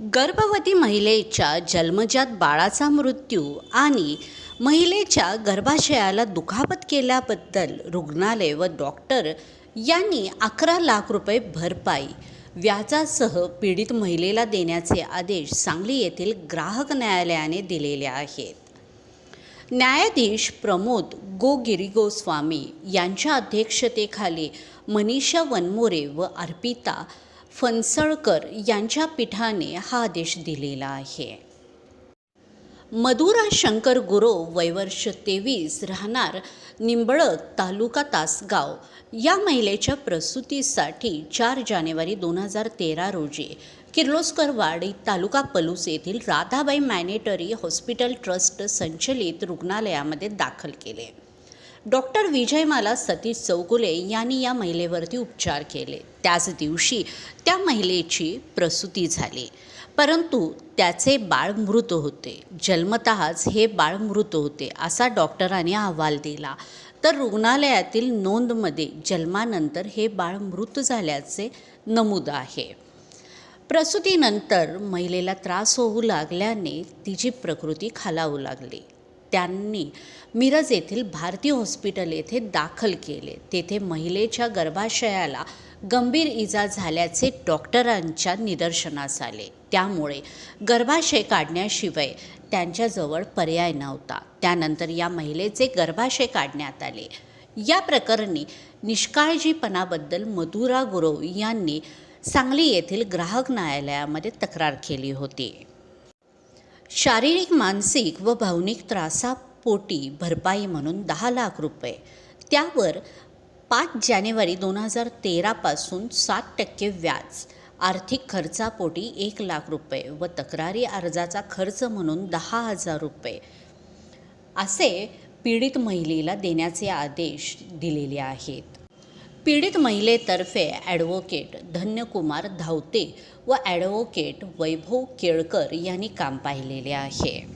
गर्भवती महिलेच्या जन्मजात बाळाचा मृत्यू आणि महिलेच्या गर्भाशयाला दुखापत केल्याबद्दल रुग्णालय व डॉक्टर यांनी अकरा लाख रुपये भरपाई व्याजासह पीडित महिलेला देण्याचे आदेश सांगली येथील ग्राहक न्यायालयाने दिलेले आहेत. न्यायाधीश प्रमोद गोगिरी गोस्वामी यांच्या अध्यक्षतेखाली मनीषा वनमोरे व अर्पिता फणसळकर यांच्या पीठाने हा आदेश दिलेला आहे. मधुरा शंकर गुरव वयवर्ष तेवीस राहणार निंबळक तालुका तासगाव या महिलेच्या प्रसूतीसाठी चार जानेवारी दोन हजार तेरा रोजी किर्लोस्करवाडी तालुका पलूस येथील राधाबाई मॅनेटरी हॉस्पिटल ट्रस्ट संचलित रुग्णालयामध्ये दाखल केले. डॉक्टर विजयमाला सतीश चौगुले यांनी या महिलेवरती उपचार केले. त्याच दिवशी त्या महिलेची प्रसूती झाली. परंतु त्याचे बाळ मृत होते. जन्मतःच हे बाळ मृत होते असा डॉक्टरांनी अहवाल दिला. तर रुग्णालयातील नोंदमध्ये जन्मानंतर हे बाळ मृत झाल्याचे नमूद आहे. प्रसूतीनंतर महिलेला त्रास होऊ लागल्याने तिची प्रकृती खालावू लागली. त्यांनी मिरज येथील भारती हॉस्पिटल येथे दाखल केले. तेथे महिलेच्या गर्भाशयाला गंभीर इजा झाल्याचे डॉक्टरांच्या निदर्शनास आले. त्यामुळे गर्भाशय काढण्याशिवाय त्यांच्याजवळ पर्याय नव्हता. त्यानंतर या महिलेचे गर्भाशय काढण्यात आले. या प्रकरणी निष्काळजीपणाबद्दल मधुरा गुरव यांनी सांगली येथील ग्राहक न्यायालयामध्ये तक्रार केली होती. शारीरिक मानसिक व भावनिक त्रासापोटी भरपाई म्हणून दहा लाख रुपये. त्यावर पाच जानेवारी दोन हजार तेरापासून सात टक्के व्याज. आर्थिक खर्चापोटी एक लाख रुपये व तक्रारी अर्जाचा खर्च म्हणून दहा हजार रुपये. असे पीडित महिलेला देण्याचे आदेश दिलेले आहेत. पीडित महिलेतर्फे ॲडव्होकेट धन्यकुमार धावते व ॲडव्होकेट वैभव केळकर यांनी काम पाहिलेले आहे.